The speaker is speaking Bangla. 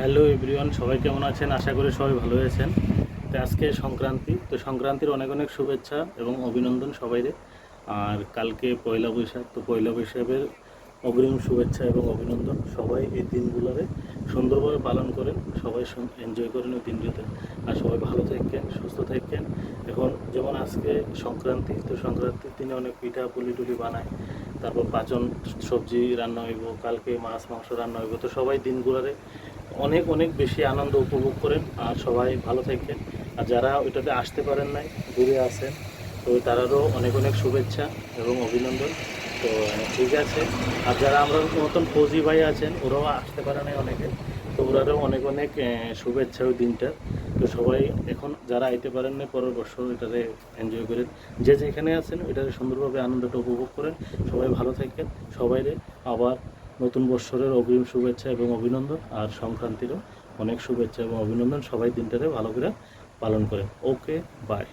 হ্যালো এভরিওয়ান, সবাই কেমন আছেন? আশা করি সবাই ভালো আছেন। তো আজকে সংক্রান্তি, তো সংক্রান্তির অনেক অনেক শুভেচ্ছা এবং অভিনন্দন সবাইরে। আর কালকে পয়লা বৈশাখ, তো পয়লা বৈশাখের অগ্রিম শুভেচ্ছা এবং অভিনন্দন সবাই এই দিনগুলোরে সুন্দরভাবে পালন করেন, সবাই এনজয় করেন ওই দিনগুলোতে। আর সবাই ভালো থাকেন, সুস্থ থাকেন। এখন যেমন আজকে সংক্রান্তি, তো সংক্রান্তির দিনে অনেক পিঠা, পুলি টুলি বানায়, তারপর পাচন সবজি রান্না হইব, কালকে মাছ, মাংস রান্না হইব, তো সবাই দিনগুলোরে অনেক অনেক বেশি আনন্দ উপভোগ করেন। আর সবাই ভালো থাকেন। আর যারা ওইটাতে আসতে পারেন নাই, দূরে আছেন, তো তারারও অনেক অনেক শুভেচ্ছা এবং অভিনন্দন। তো ঠিক আছে। আর যারা আমরা মতন ফৌজি ভাই আছেন, ওরাও আসতে পারে নাই অনেকে, তো ওরারও অনেক অনেক শুভেচ্ছা ওই দিনটার। তো সবাই এখন যারা আইতে পারেন না পরের বছর এটাতে এনজয় করেন। যে যেখানে আছেন ওইটাতে সুন্দরভাবে আনন্দটা উপভোগ করেন। সবাই ভালো থাকেন। সবাইরে আবার নতুন বৎসরের অগ্রিম শুভেচ্ছা এবং অভিনন্দন আর সংক্রান্তিরও অনেক শুভেচ্ছা এবং অভিনন্দন সবাই দিনটাতে ভালো করে পালন করে ওকে বাই